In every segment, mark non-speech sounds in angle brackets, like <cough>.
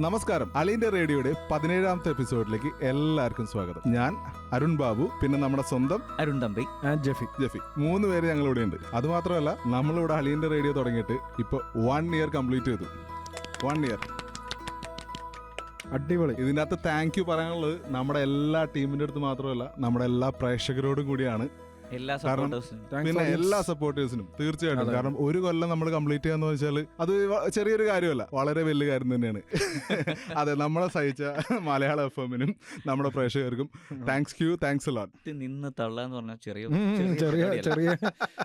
നമസ്കാരം. അലീന്റെ റേഡിയോയുടെ പതിനേഴാമത്തെ എപ്പിസോഡിലേക്ക് എല്ലാവർക്കും സ്വാഗതം. ഞാൻ അരുൺ ബാബു പിന്നെ നമ്മുടെ സ്വന്തം അരുൺ തമ്പി. ജഫി ജഫി. ജെഫി. മൂന്ന് പേര് ഞങ്ങളിവിടെ ഉണ്ട്. അത് മാത്രമല്ല നമ്മളിവിടെ അലീന്റെ റേഡിയോ തുടങ്ങിയിട്ട് ഇപ്പൊ വൺ ഇയർ കംപ്ലീറ്റ് ചെയ്തു. വൺ ഇയർ അടിപൊളി. ഇതിനകത്ത് താങ്ക് യു പറയാനുള്ളത് നമ്മുടെ എല്ലാ ടീമിന്റെ അടുത്ത് മാത്രമല്ല നമ്മുടെ എല്ലാ പ്രേക്ഷകരോടും കൂടിയാണ്. എല്ലാ കാരണം- പിന്നെ എല്ലാ സപ്പോർട്ടേഴ്സിനും തീർച്ചയായിട്ടും. കാരണം ഒരു കൊല്ലം നമ്മൾ കംപ്ലീറ്റ് ചെയ്യാന്ന് വെച്ചാൽ അത് വ- ചെറിയൊരു കാര്യമല്ല വളരെ വലിയ കാര്യം തന്നെയാണ്. <laughs> അതെ നമ്മളെ സഹിച്ച മലയാള എഫ് എമ്മിനും നമ്മുടെ പ്രേക്ഷകർക്കും താങ്ക്സ് ക്യൂ താങ്ക്സ് ലോട്ട് ഇത് നിന്ന് തള്ളാന്ന് പറഞ്ഞാൽ ചെറിയ ഉം, ചെറിയ പരിപാടിയല്ല. ചെറിയ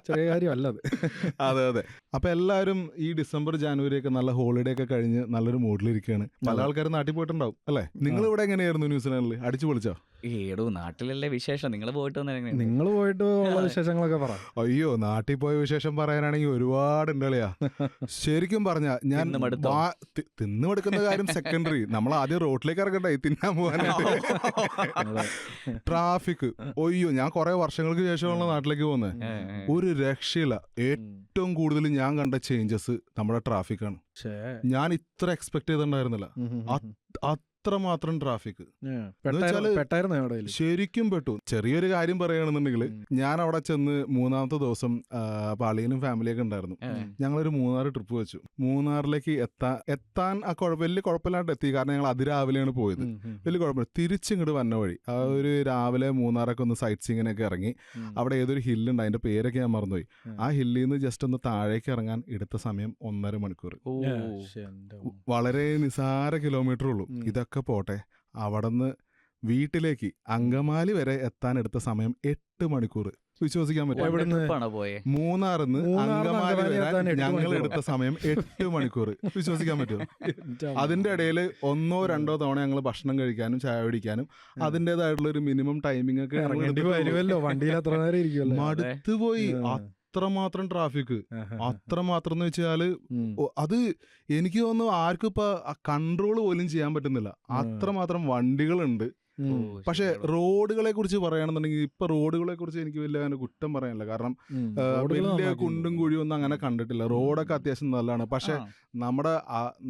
ചെറിയ കാര്യമല്ല അത്. <laughs> അതെ അതെ. അപ്പൊ എല്ലാവരും ഈ ഡിസംബർ ജാനുവരി ഒക്കെ നല്ല ഹോളിഡേ ഒക്കെ കഴിഞ്ഞ് നല്ലൊരു മൂഡിലിരിക്കുകയാണ് പല. ആൾക്കാരും നാട്ടിൽ പോയിട്ടുണ്ടാവും അല്ലേ? നിങ്ങൾ ഇവിടെ എങ്ങനെയായിരുന്നു ന്യൂസിലാൻഡിൽ അടിച്ചു പൊളിച്ചോ? ഏടോ നാട്ടിലല്ലേ വിശേഷം? നിങ്ങൾ പോയിട്ട്? നിങ്ങൾ പോയിട്ട് ഉള്ള വിശേഷങ്ങളൊക്കെ പറ. അയ്യോ നാട്ടിൽ പോയ വിശേഷം പറയാനാണെങ്കിൽ ഒരുപാട് ഉണ്ടളിയാ ശരിക്കും പറഞ്ഞ ഞാൻ തിന്ന് മടുത്തോ? വാ- തി- തിന്ന് മടുക്കുന്ന കാര്യം സെക്കൻഡറി നമ്മൾ ആദ്യം റോഡിലേക്ക് ഇറങ്ങട്ടെ തിന്നാൻ പോകാനായിട്ട്. ട്രാഫിക് ഒയ്യോ ഞാൻ കുറെ വർഷങ്ങൾക്ക് ശേഷമുള്ള നാട്ടിലേക്ക് പോകുന്നത്. ഒരു രക്ഷയില്ല. ഏറ്റവും കൂടുതൽ ഞാൻ കണ്ട ചേഞ്ചസ് നമ്മുടെ ട്രാഫിക്കാണ് ആണ്. ഞാൻ ഇത്ര എക്സ്പെക്ട് ചെയ്തിട്ടുണ്ടായിരുന്നില്ല. അത്രമാത്രം ട്രാഫിക്. ശരിക്കും പെട്ടു. ചെറിയൊരു കാര്യം പറയുകയാണെന്നുണ്ടെങ്കിൽ ഞാൻ അവിടെ ചെന്ന് മൂന്നാമത്തെ ദിവസം പാളിയനും ഫാമിലിയൊക്കെ ഉണ്ടായിരുന്നു. ഞങ്ങളൊരു മൂന്നാർ ട്രിപ്പ് വെച്ചു. മൂന്നാറിലേക്ക് എത്താൻ എത്താൻ ആ കുഴപ്പം വലിയ കുഴപ്പമില്ലാണ്ട് എത്തി. കാരണം ഞങ്ങൾ അതിരാവിലെയാണ് പോയത്. വലിയ കുഴപ്പമില്ല. തിരിച്ചിങ്ങോട്ട് വന്ന വഴി ആ ഒരു രാവിലെ മൂന്നാറൊക്കെ ഒന്ന് സൈറ്റ് സീങ്ങിനൊക്കെ ഇറങ്ങി. അവിടെ ഏതൊരു ഹില്ലുണ്ട് അതിന്റെ പേരൊക്കെ ഞാൻ മറന്നുപോയി. ആ ഹില്ലിൽ നിന്ന് ജസ്റ്റ് ഒന്ന് താഴേക്ക് ഇറങ്ങാൻ എടുത്ത സമയം ഒന്നര മണിക്കൂർ ഓ വളരെ നിസാര കിലോമീറ്റർ ഉള്ളൂ. ഉം. ഇതൊക്കെ പോട്ടെ. അവിടുന്ന് വീട്ടിലേക്ക് അങ്കമാലി വരെ എത്താൻ എടുത്ത സമയം എട്ട് മണിക്കൂർ വിശ്വസിക്കാൻ പറ്റും മൂന്നാറിന്ന് അങ്കമാലി വരാൻ ഞങ്ങൾ എടുത്ത സമയം എട്ട് മണിക്കൂർ വിശ്വസിക്കാൻ പറ്റുമോ? അതിന്റെ ഇടയിൽ ഒന്നോ രണ്ടോ തവണ ഞങ്ങൾ ഭക്ഷണം കഴിക്കാനും ചായ കുടിക്കാനും അതിന്റെതായിട്ടുള്ള ഒരു മിനിമം ടൈമിംഗ് ഒക്കെ ഞങ്ങൾ ഇറങ്ങേണ്ടി വരുമല്ലോ. വണ്ടിയിൽ അത്ര നേരം ഇരിക്കുമല്ലോ മടുത്തുപോയി. അത്രമാത്രം ട്രാഫിക് അത്രമാത്രം എന്ന് വെച്ചാൽ അത് എനിക്ക് തോന്നുന്നു ആർക്കും ഇപ്പൊ കൺട്രോൾ പോലും ചെയ്യാൻ പറ്റുന്നില്ല. അത്രമാത്രം വണ്ടികളുണ്ട്. പക്ഷെ റോഡുകളെ കുറിച്ച് പറയുകയാണെന്നുണ്ടെങ്കിൽ ഇപ്പൊ റോഡുകളെ കുറിച്ച് എനിക്ക് വലിയ അങ്ങനെ കുറ്റം പറയാനില്ല. കാരണം വലിയ കുണ്ടും കുഴിയും ഒന്നും അങ്ങനെ കണ്ടിട്ടില്ല. റോഡൊക്കെ അത്യാവശ്യം നല്ലതാണ്. പക്ഷെ നമ്മുടെ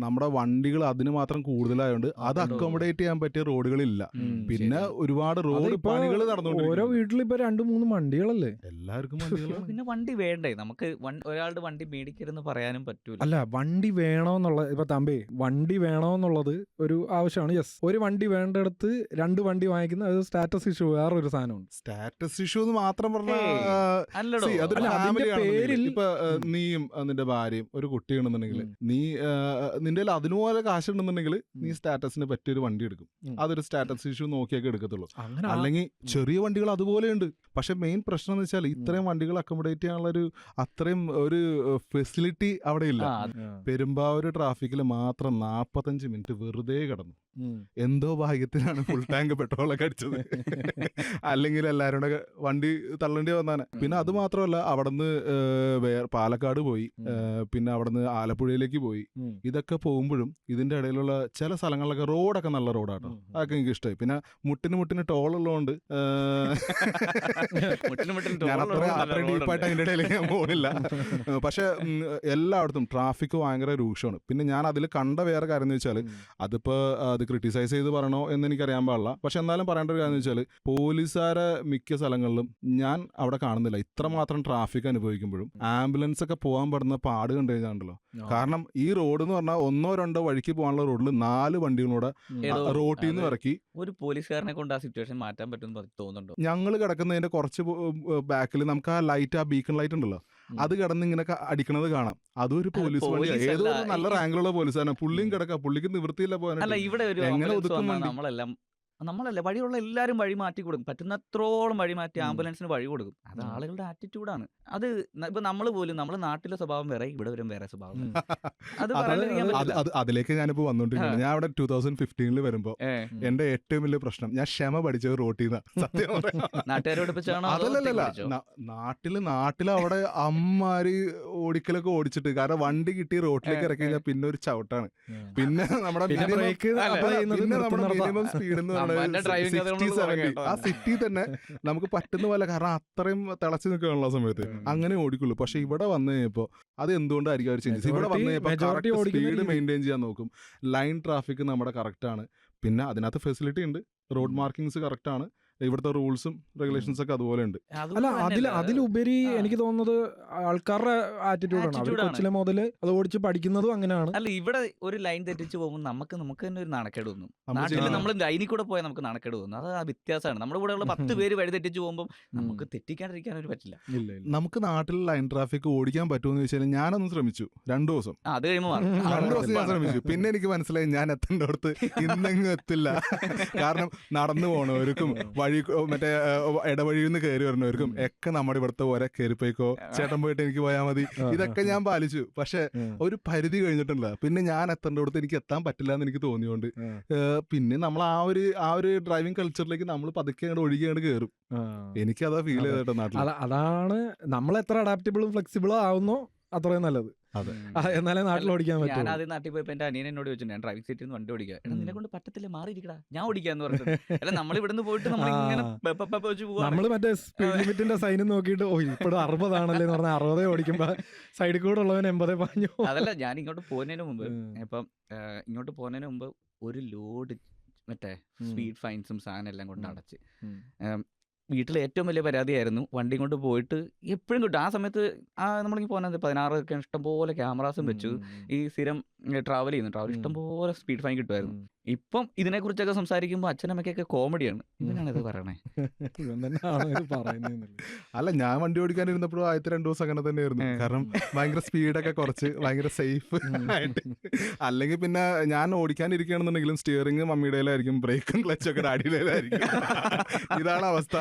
നമ്മുടെ വണ്ടികൾ അതിന് മാത്രം കൂടുതലായതുകൊണ്ട് അത്? അക്കോമഡേറ്റ് ചെയ്യാൻ പറ്റിയ റോഡുകളില്ല. പിന്നെ ഒരുപാട് റോഡ് പണികൾ നടന്നുകൊണ്ട് ഓരോ വീട്ടിൽ ഇപ്പൊ രണ്ടു മൂന്ന് വണ്ടികളല്ലേ? എല്ലാവർക്കും <laughs> പിന്നെ വണ്ടി വേണ്ടേ? നമുക്ക് ഒരാളുടെ വണ്ടി മേടിക്കരുന്ന് പറയാനും പറ്റൂല. അല്ല വണ്ടി വേണോന്നുള്ള ഇപ്പൊ തമ്പേ വണ്ടി വേണോന്നുള്ളത് ഒരു ആവശ്യമാണ്. യെസ്. ഒരു വണ്ടി വേണ്ടടുത്ത് രണ്ട് വണ്ടി വാങ്ങിക്കുന്ന അത് സ്റ്റാറ്റസ് ഇഷ്യൂ വേറൊരു സാധനമുണ്ട് സ്റ്റാറ്റസ് ഇഷ്യൂ എന്ന് മാത്രം പറഞ്ഞാൽ ഇപ്പൊ നീയും നിന്റെ ഭാര്യയും ഒരു കുട്ടിയാണെന്നുണ്ടെങ്കിൽ. നീ നിന്റെ അതിനുപോലെ കാശ് ഉണ്ടെന്നുണ്ടെങ്കിൽ നീ. സ്റ്റാറ്റസിന് പറ്റിയൊരു വണ്ടി എടുക്കും. അതൊരു സ്റ്റാറ്റസ് ഇഷ്യൂ നോക്കിയൊക്കെ എടുക്കത്തുള്ളൂ അല്ലെങ്കിൽ ചെറിയ വണ്ടികൾ അതുപോലെ ഉണ്ട് പക്ഷെ മെയിൻ പ്രശ്നം എന്ന് വെച്ചാൽ ഇത്രയും വണ്ടികൾ അക്കോമഡേറ്റ് ചെയ്യാനുള്ള ഒരു അത്രയും ഒരു ഫെസിലിറ്റി അവിടെ ഇല്ല. പെരുമ്പാവൂർ ട്രാഫിക്കിൽ മാത്രം നാപ്പത്തഞ്ച് മിനിറ്റ് വെറുതെ കിടന്നു. എന്തോ ഭാഗ്യത്തിനാണ് ഫുൾ ടാങ്ക് പെട്രോളൊക്കെ അടിച്ചത്. <laughs> അല്ലെങ്കിൽ എല്ലാവരും കൂടെ വണ്ടി തള്ളേണ്ടി വന്നാണ് പിന്നെ അത് മാത്രമല്ല അവിടുന്ന് പാലക്കാട് പോയി. പിന്നെ അവിടുന്ന് ആലപ്പുഴയിലേക്ക് പോയി. ഇതൊക്കെ പോകുമ്പോഴും ഇതിന്റെ ഇടയിലുള്ള ചില സ്ഥലങ്ങളിലൊക്കെ റോഡൊക്കെ നല്ല റോഡാട്ടോ. അതൊക്കെ എനിക്ക് ഇഷ്ടമായി പിന്നെ മുട്ടിന് മുട്ടിന് ടോൾ ഉള്ളതുകൊണ്ട് <laughs> ഞാൻ അത്ര അത്ര ഡീപ്പായിട്ട്. അതിന്റെ ഇടയിലേക്ക് ഞാൻ പോകുന്നില്ല <laughs> പക്ഷെ എല്ലായിടത്തും ട്രാഫിക് ഭയങ്കര രൂക്ഷമാണ്. പിന്നെ ഞാൻ അതിൽ കണ്ട വേറെ കാര്യം എന്ന് വെച്ചാൽ. അതിപ്പോ അത് ക്രിട്ടിസൈസ് ചെയ്ത് പറയണോ എന്ന് എനിക്കറിയാൻ പാടില്ല. പക്ഷെ എന്നാലും പറയേണ്ട ഒരു കാര്യം വെച്ചാൽ പോലീസുകാരെ മിക്ക സ്ഥലങ്ങളിലും ഞാൻ അവിടെ കാണുന്നില്ല. ഇത്രമാത്രം ട്രാഫിക് അനുഭവിക്കുമ്പോഴും ആംബുലൻസ് ഒക്കെ പോകാൻ പെടുന്ന പാട് കണ്ടു കഴിഞ്ഞാണല്ലോ കാരണം ഈ റോഡ് എന്ന് പറഞ്ഞാൽ ഒന്നോ രണ്ടോ വഴിക്ക് പോകാനുള്ള റോഡിൽ നാല് വണ്ടികളൂടെ റോട്ടിൽ നിന്ന് ഇറക്കി ഒരു പോലീസുകാരനെ കൊണ്ട് ആ സിറ്റുവേഷൻ മാറ്റാൻ പറ്റുമെന്ന് തോന്നുന്നുണ്ടോ? ഞങ്ങൾ കിടക്കുന്നതിന്റെ കുറച്ച് ബാക്കിൽ നമുക്ക് ആ ലൈറ്റ് ആ ബീക്കൺ ലൈറ്റ് ഉണ്ടല്ലോ. അത് കിടന്ന് ഇങ്ങനെ അടിക്കണത് കാണാം. അതും ഒരു പോലീസ് വണ്ടി. ഏതോ നല്ല റാങ്കിലുള്ള പോലീസാണ്. പുള്ളിയും കിടക്കാം. പുള്ളിക്ക് നിവൃത്തിയില്ല ഒരു എങ്ങനെ ഒതുക്കും നമ്മളെല്ലാം നമ്മളല്ല വഴിയുള്ള എല്ലാവരും വഴി മാറ്റി കൊടുക്കും. പറ്റുന്നത്രോളം വഴി മാറ്റി. ആംബുലൻസിന് വഴി കൊടുക്കും. അത്. ആളുകളുടെ ആറ്റിറ്റ്യൂഡാണ്. അത് ഇപ്പൊ നമ്മൾ പോലും നമ്മൾ നാട്ടിലെ സ്വഭാവം വേറെ ഇവിടെ വരും വേറെ സ്വഭാവം. അത് അതിലേക്ക് ഞാനിപ്പോ വന്നോണ്ടിരിക്കുന്നത് ഞാൻ അവിടെ ടൂ തൗസൻഡ് ഫിഫ്റ്റീനിൽ വരുമ്പോ എന്റെ ഏറ്റവും വലിയ പ്രശ്നം ഞാൻ ക്ഷമ പഠിച്ചത് റോട്ടിൽ അതല്ലല്ല നാട്ടിൽ നാട്ടിൽ അവിടെ അമ്മാര് ഓടിക്കലൊക്കെ ഓടിച്ചിട്ട് കാരണം വണ്ടി കിട്ടി റോട്ടിലേക്ക് ഇറക്കി കഴിഞ്ഞാൽ പിന്നെ ഒരു ചവിട്ടാണ്. പിന്നെ നമ്മുടെ പിന്നെ നമ്മുടെ മിനിമം സ്പീഡ് എന്ന് ആ, അമ്മാന്റെ driving 60, 70. ആ സിറ്റി തന്നെ നമുക്ക് പറ്റുന്ന പോലെ കാരണം അത്രയും തിളച്ചു നിൽക്കാനുള്ള സമയത്ത് അങ്ങനെ ഓടിക്കുള്ളൂ. പക്ഷെ ഇവിടെ വന്നു കഴിഞ്ഞപ്പോ അത് എന്തുകൊണ്ടായിരിക്കും അവർ ചേഞ്ചസ് ഇവിടെ വന്നു കഴിഞ്ഞപ്പോൾ സ്പീഡ്. മെയിന്റെയിൻ ചെയ്യാൻ നോക്കും. ലൈൻ ട്രാഫിക് നമ്മുടെ കറക്റ്റ് ആണ്. പിന്നെ അതിനകത്ത് ഫെസിലിറ്റി ഉണ്ട്. റോഡ് മാർക്കിങ്സ് കറക്റ്റ് ആണ്. ഇവിടുത്തെ റൂൾസും റെഗുലേഷൻസ് ഒക്കെ അതുപോലെ ഉണ്ട് അല്ല അതിൽ അതിലുപരി. എനിക്ക് തോന്നുന്നത് ആൾക്കാരുടെ ആറ്റിറ്റ്യൂഡാണ് അവർ ആണ്. കൊച്ചിലെ മുതൽ അത് ഓടിച്ച് പഠിക്കുന്നതും അങ്ങനെയാണ്. അല്ല ഇവിടെ ഒരു ലൈൻ തെറ്റിച്ച് പോകുമ്പോൾ നമുക്ക് നമുക്ക് തന്നെ ഒരു നാണക്കേട് തോന്നും നമ്മൾ നാട്ടിൽ നമ്മൾ ലൈനിൽ കൂടെ പോയാൽ നമുക്ക് നാണക്കേട് തോന്നും അത് ആ വ്യത്യാസമാണ്. നമ്മുടെ കൂടെ ഉള്ള പത്ത് പേര് വഴി തെറ്റിച്ച് പോകുമ്പോൾ നമുക്ക് തെറ്റിക്കാണ്ടിരിക്കാൻ ഒരു പറ്റില്ല. ഇല്ല ഇല്ല. നമുക്ക് നാട്ടിൽ ലൈൻ ട്രാഫിക് ഓടിക്കാൻ പറ്റുമെന്ന് ചോദിച്ചാൽ ഞാനൊന്ന് ശ്രമിച്ചു. രണ്ടു ദിവസം. ആ, അത് കഴിയുമ്പോൾ മാറും. ആ, രണ്ടു ദിവസം ഞാൻ ശ്രമിച്ചു. പിന്നെ എനിക്ക് മനസ്സിലായി ഞാൻ എത്തേണ്ട അടുത്ത് ഇന്നെങ്ങും എത്തില്ല. കാരണം നടന്നു പോണവർക്കും വഴി മറ്റേ ഇടവഴിയിൽ നിന്ന് കയറി വരുന്നവർക്കും ഒക്കെ നമ്മുടെ ഇവിടുത്തെ പോലെ കയറിപ്പോയിക്കോ ചേട്ടൻ പോയിട്ട് എനിക്ക് പോയാൽ മതി. ഇതൊക്കെ ഞാൻ പാലിച്ചു. പക്ഷെ ഒരു പരിധി കഴിഞ്ഞിട്ടില്ല. പിന്നെ ഞാൻ എത്തേണ്ട അടുത്ത് എനിക്ക് എത്താൻ പറ്റില്ല എന്ന് എനിക്ക് തോന്നിയോണ്ട്. പിന്നെ നമ്മൾ ആ ഒരു ആ ഒരു ഡ്രൈവിംഗ് കൾച്ചറിലേക്ക് നമ്മൾ പതുക്കെ അങ്ങോട്ട് ഒഴുകിയാണ് കയറും എനിക്ക് എനിക്കതാ ഫീൽ. ചെയ്തിട്ട് നാട്ടിൽ അതാണ് നമ്മൾ എത്ര അഡാപ്റ്റബിളും ഫ്ലെക്സിബിളും ആവുന്നോ അത്രയും നല്ലത്. അതെ. എന്നാലേ നാട്ടിൽ ഓടിക്കാൻ ഞാൻ പറ്റുള്ളൂ ആദ്യം നാട്ടിൽ പോയപ്പോ എന്റെ അനിയൻ എന്നോട് ചോദിച്ചു ഞാൻ ഡ്രൈവിംഗ് സീറ്റിൽ നിന്ന് വണ്ടി ഓടിക്കുക എടാ. നിന്നെ കൊണ്ട് പറ്റത്തില്ല മാറിയിരിക്കടാ ഞാൻ ഓടിക്കാന്ന് പറഞ്ഞത് അല്ല നമ്മൾ ഇവിടുന്ന് പോയിട്ട് നമ്മൾ ഇങ്ങനെ വെച്ച് പോവാണ് നമ്മൾ മറ്റേ സ്പീഡ് ലിമിറ്റിന്റെ സൈനും നോക്കിയിട്ട് ഓ ഇപ്പോഴും അറുപതാണല്ലേ എന്ന് പറഞ്ഞാൽ അറുപതേ ഓടിക്കുമ്പോ സൈഡിൽ കൂടെ ഉള്ളവൻ എൺപതേ പറഞ്ഞു അതല്ല ഞാൻ ഇങ്ങോട്ട് പോകുന്നതിന് മുമ്പ്. ഇപ്പം ഇങ്ങോട്ട് പോകുന്നതിന് മുമ്പ് ഒരു ലോഡ് മറ്റേ സ്പീഡ് ഫൈൻസും സാധനം എല്ലാം കൊണ്ട് അടച്ച്. വീട്ടിലെ ഏറ്റവും വലിയ പരാതിയായിരുന്നു. വണ്ടി കൊണ്ട് പോയിട്ട് എപ്പോഴും കിട്ടും. ആ സമയത്ത് ആ നമ്മളിങ്ങനെ പോകുന്നത് പതിനാറ് ഒക്കെ ഇഷ്ടംപോലെ ക്യാമറാസും വെച്ചു. ഈ സ്ഥിരം ട്രാവൽ ചെയ്യുന്നു. ട്രാവൽ. ഇഷ്ടംപോലെ സ്പീഡ് ഫൈൻ കിട്ടുമായിരുന്നു. ഇപ്പം ഇതിനെക്കുറിച്ചൊക്കെ സംസാരിക്കുമ്പോൾ അച്ഛനമ്മയ്ക്കൊക്കെ കോമഡിയാണ്. എന്തിനാണ് <laughs> ഇത് പറയണേ <laughs> അല്ല ഞാൻ വണ്ടി ഓടിക്കാനിരുന്നപ്പോഴും ആദ്യത്തെ രണ്ടു ദിവസം അങ്ങനെ തന്നെയായിരുന്നു. കാരണം ഭയങ്കര സ്പീഡൊക്കെ കുറച്ച് ഭയങ്കര സേഫ് <laughs> ആയിട്ട്. അല്ലെങ്കിൽ പിന്നെ ഞാൻ ഓടിക്കാനിരിക്കുകയാണെന്നുണ്ടെങ്കിലും സ്റ്റിയറിംഗ് മമ്മിയുടേലായിരിക്കും ബ്രേക്കും ക്ലച്ചും ഒക്കെ ഡാഡിയിലായിരിക്കും ഇതാണ് അവസ്ഥ.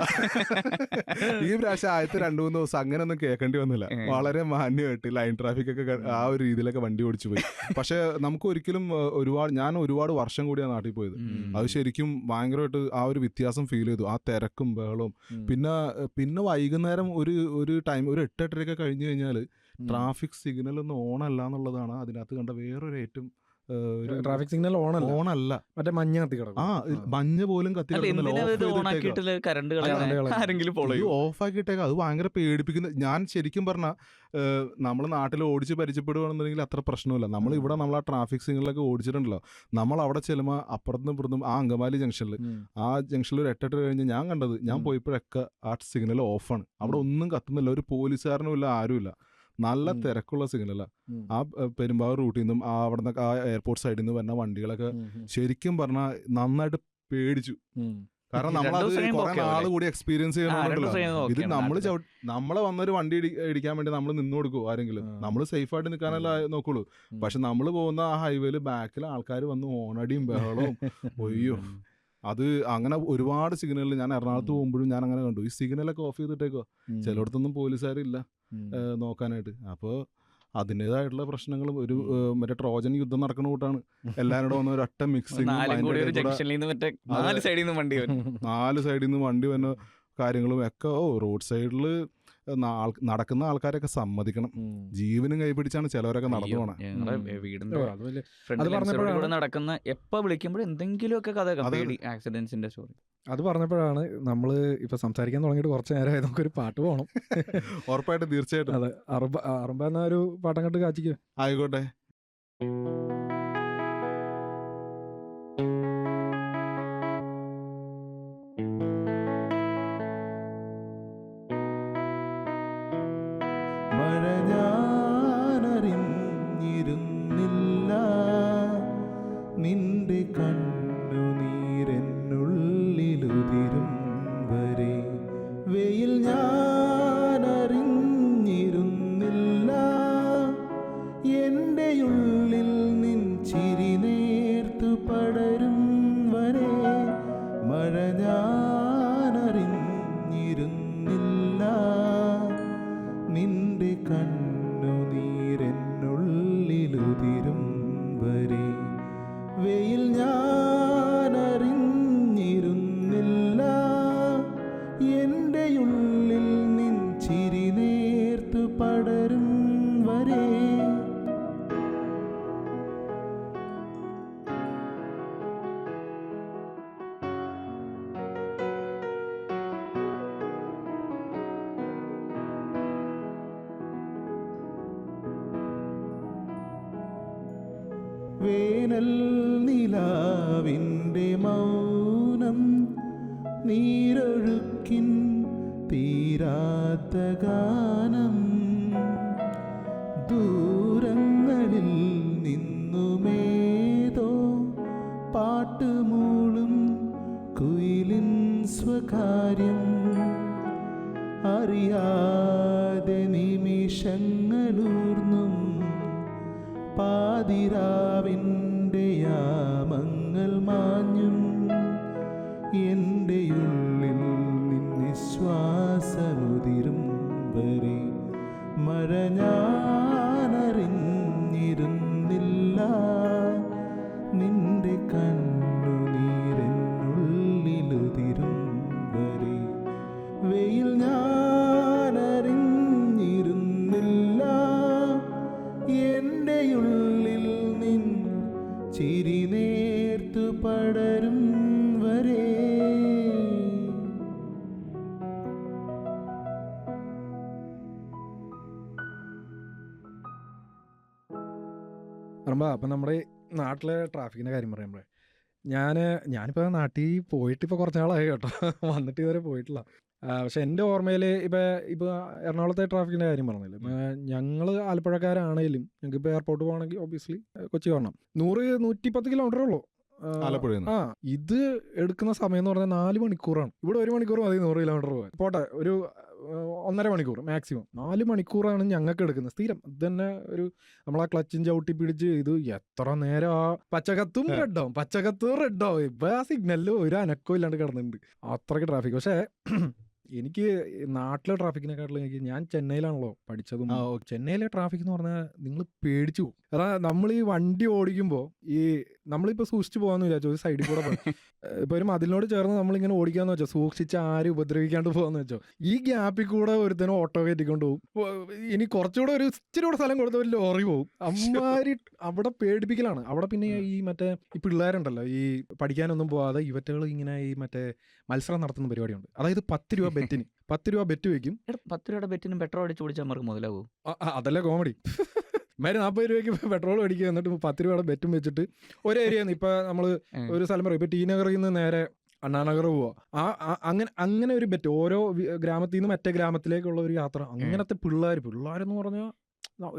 ഈ പ്രാവശ്യം ആദ്യത്തെ രണ്ടു മൂന്ന് ദിവസം അങ്ങനെ ഒന്നും കേൾക്കേണ്ടി വന്നില്ല. വളരെ മാന്യമായിട്ട് ലൈൻ ട്രാഫിക് ഒക്കെ ആ ഒരു രീതിയിലൊക്കെ വണ്ടി ഓടിച്ചു പോയി. പക്ഷെ നമുക്ക് ഒരിക്കലും ഒരുപാട് ഞാൻ ഒരുപാട് വർഷം കൂടിയാണ് നാട്ടിൽ പോയത്. അത് ശരിക്കും ഭയങ്കരമായിട്ട് ആ ഒരു വ്യത്യാസം ഫീൽ ചെയ്തു. ആ തിരക്കും ബഹളവും. പിന്നെ പിന്നെ വൈകുന്നേരം ഒരു ഒരു ടൈം ഒരു എട്ട് എട്ടരയൊക്കെ കഴിഞ്ഞു കഴിഞ്ഞാൽ ട്രാഫിക് സിഗ്നൽ ഒന്നും ഓണല്ല എന്നുള്ളതാണ് അതിനകത്ത് കണ്ട വേറൊരു ഏറ്റവും ട്രാഫിക് സിഗ്നൽ ഓൺ അല്ല ഓൺ അല്ല മറ്റേ മഞ്ഞ കത്തി കിടക്കും. ആ മഞ്ഞ പോലും കത്തി ഓഫ് ആക്കിയിട്ടേക്കാം അത് ഭയങ്കര പേടിപ്പിക്കുന്ന ഞാൻ ശരിക്കും പറഞ്ഞ നമ്മൾ നാട്ടിൽ ഓടിച്ച് പരിചയപ്പെടുകയാണെന്നുണ്ടെങ്കിൽ അത്ര പ്രശ്നമില്ല. നമ്മൾ ഇവിടെ നമ്മൾ ആ ട്രാഫിക് സിഗ്നലൊക്കെ ഓടിച്ചിട്ടുണ്ടല്ലോ. നമ്മൾ അവിടെ ചെല്ലുമ്പോൾ അപ്പുറത്തും ഇപ്പുറത്തും ആ അങ്കമാലി ജംഗ്ഷനിൽ ആ ജംഗ്ഷനിൽ ഒരു എട്ടെട്ട് കഴിഞ്ഞ് ഞാൻ കണ്ടത് ഞാൻ പോയപ്പോഴൊക്കെ ആ സിഗ്നൽ ഓഫാണ്. അവിടെ ഒന്നും കത്തുന്നില്ല. ഒരു പോലീസുകാരനും ഇല്ല ആരുമില്ല. നല്ല തിരക്കുള്ള സിഗ്നൽ ആ പെരുമ്പാവ് പെരുമ്പാവൂർ റൂട്ടിൽ നിന്നും ആ അവിടുന്ന് ആ എയർപോർട്ട് സൈഡിൽ നിന്ന് വരുന്ന വണ്ടികളൊക്കെ. ശരിക്കും പറഞ്ഞാൽ നന്നായിട്ട് പേടിച്ചു. കാരണം നമ്മളത് കുറെ കൂടി എക്സ്പീരിയൻസ് ആ, ചെയ്യണമെന്നുണ്ടല്ലോ ഇത് നമ്മൾ. നമ്മളെ വന്നൊരു വണ്ടി ഇടിക്കാൻ വേണ്ടി നമ്മൾ നിന്ന് കൊടുക്കൂ ആരെങ്കിലും. നമ്മൾ സേഫ് ആയിട്ട് നിൽക്കാനല്ല നോക്കുള്ളൂ. പക്ഷെ നമ്മൾ പോകുന്ന ആ ഹൈവേയിൽ ബാക്കിൽ ആൾക്കാർ വന്ന് ഓണടിയും ബഹളവും. <laughs> ഒയ്യോ അത് അങ്ങനെ ഒരുപാട് സിഗ്നലിൽ ഞാൻ എറണാകുളത്ത് പോകുമ്പോഴും ഞാൻ അങ്ങനെ കണ്ടു. ഈ സിഗ്നലൊക്കെ ഓഫ് ചെയ്തിട്ടേക്കോ. ചിലയിടത്തൊന്നും പോലീസുകാരില്ല. നോക്കാനായിട്ട്. അപ്പോൾ അതിന്റെതായിട്ടുള്ള പ്രശ്നങ്ങളും ഒരു. മറ്റേ ട്രോജൻ യുദ്ധം നടക്കുന്ന കൂട്ടാണ്. എല്ലാവരും കൂടെ വന്ന് ഒരൊറ്റ മിക്സിങ് സൈഡിൽ നിന്ന് വണ്ടി <laughs> നാല് സൈഡിൽ നിന്ന് വണ്ടി വന്ന കാര്യങ്ങളും ഒക്കെ. ഓ റോഡ് സൈഡിൽ നടക്കുന്ന ആൾക്കാരൊക്കെ സമ്മതിക്കണം. ജീവനും കൈപിടിച്ചാണ് ചിലവരൊക്കെ നടന്നു പോണേ. വീടിന്റെ നടക്കുന്ന എപ്പോ വിളിക്കുമ്പോഴും എന്തെങ്കിലുമൊക്കെ കഥ. ആക്സിഡന്റ്സിന്റെ സ്റ്റോറി അത് പറഞ്ഞപ്പോഴാണ് നമ്മൾ ഇപ്പൊ സംസാരിക്കാൻ തുടങ്ങിയിട്ട് കുറച്ച് നേരമായി. നമുക്കൊരു പാട്ട് പോകണം <laughs> ഉറപ്പായിട്ടും തീർച്ചയായിട്ടും. അതെ അറുമ്പ അറുമ്പ എന്ന ഒരു പാട്ടം കണ്ട് കാച്ചിക്കും? ആയിക്കോട്ടെ. പടരും അപ്പം നമ്മുടെ നാട്ടിലെ ട്രാഫിക്കിന്റെ കാര്യം പറയുമ്പോഴേ ഞാൻ ഞാനിപ്പോൾ നാട്ടിൽ പോയിട്ട് ഇപ്പോൾ കുറച്ച് നാളായി കേട്ടോ. <laughs> വന്നിട്ട് ഇതുവരെ പോയിട്ടില്ല. പക്ഷെ എന്റെ ഓർമ്മയിൽ ഇപ്പോൾ ഇപ്പോൾ എറണാകുളത്തെ ട്രാഫിക്കിന്റെ കാര്യം പറഞ്ഞില്ല? ഞങ്ങൾ ആലപ്പുഴക്കാരാണേലും ഞങ്ങൾക്ക് ഇപ്പോൾ എയർപോർട്ട് പോകണമെങ്കിൽ ഓബിയസ്ലി കൊച്ചി വരണം. നൂറ് നൂറ്റിപ്പത്ത് കിലോമീറ്റർ ഉള്ളൂ. ആ, ആ ഇത് എടുക്കുന്ന സമയം എന്ന് പറഞ്ഞാൽ നാല് മണിക്കൂറാണ്. ഇവിടെ ഒരു മണിക്കൂർ മതി നൂറ് കിലോമീറ്റർ പോകാൻ. പോട്ടെ ഒരു ഒന്നര മണിക്കൂർ മാക്സിമം. നാല് മണിക്കൂറാണ് ഞങ്ങൾക്ക് എടുക്കുന്നത്. സ്ഥിരം. ഇത് തന്നെ ഒരു നമ്മൾ ആ ക്ലച്ചും ചവിട്ടി പിടിച്ച് ഇത് എത്ര നേരം ആ പച്ചക്കത്തും റെഡാവും. പച്ചക്കത്തും റെഡാവും. ഇപ്പൊ ആ സിഗ്നലിൽ ഒരു അനക്കവും ഇല്ലാണ്ട് കിടന്നിട്ടുണ്ട്. അത്രയ്ക്ക് ട്രാഫിക്. പക്ഷേ എനിക്ക് നാട്ടിലെ ട്രാഫിക്കിനെക്കാട്ടിലും എനിക്ക് ഞാൻ ചെന്നൈയിലാണല്ലോ പഠിച്ചതും. ചെന്നൈയിലെ ട്രാഫിക് എന്ന് പറഞ്ഞാൽ നിങ്ങൾ പേടിച്ചു പോകും കാരണം നമ്മൾ ഈ വണ്ടി ഓടിക്കുമ്പോൾ ഈ നമ്മളിപ്പോൾ സൂക്ഷിച്ച് പോകാന്ന് വിചാരിച്ചു ഒരു സൈഡിൽ കൂടെ പോകാം ഇപ്പൊ ഒരു മതിലിനോട് ചേർന്ന് നമ്മളിങ്ങനെ ഓടിക്കാന്ന് വെച്ചോ സൂക്ഷിച്ച് ആരും ഉപദ്രവിക്കാണ്ട് പോകാന്ന് വെച്ചോ ഈ ഗ്യാപ്പിൽ കൂടെ ഒരുത്തനും ഓട്ടോ കയറ്റിക്കൊണ്ട് പോകും ഇനി കുറച്ചുകൂടെ ഒരു ഇച്ചിരി കൂടെ സ്ഥലം കൊടുത്ത ഒരു ലോറി പോകും അമ്മാരി അവിടെ പേടിപ്പിക്കലാണ്. അവിടെ പിന്നെ ഈ മറ്റേ ഈ പിള്ളേരുണ്ടല്ലോ ഈ പഠിക്കാനൊന്നും പോവാതെ ഇവറ്റകൾ ഇങ്ങനെ ഈ മറ്റേ മത്സരം നടത്തുന്ന പരിപാടിയുണ്ട്. അതായത് പത്ത് രൂപ ബെറ്റിന്. പത്ത് രൂപ ബെറ്റ് വെക്കും പത്ത് രൂപയുടെ ബെറ്റിനും പെട്രോൾ അടിച്ച് ഓടിച്ചാൽ മുതലാകും അതല്ലേ കോമഡി. മാര് നാൽപ്പത് രൂപയ്ക്ക് പെട്രോൾ അടിക്കുക എന്നിട്ട് പത്ത് രൂപയുടെ ബെറ്റും വെച്ചിട്ട് ഒരു ഏരിയ ഇപ്പൊ നമ്മൾ ഉം. ഒരു സ്ഥലം പറയും. ഇപ്പൊ ടി നഗറിൽ നിന്ന് നേരെ അണ്ണാനഗർ പോവാ. ആ- അങ്ങനെ അങ്ങനെ ഒരു ബെറ്റ് ഓരോ ഗ്രാമത്തിൽ നിന്ന് മറ്റേ ഗ്രാമത്തിലേക്കുള്ള ഒരു യാത്ര. അങ്ങനത്തെ പിള്ളേർ പിള്ളേരെന്ന് പറഞ്ഞാൽ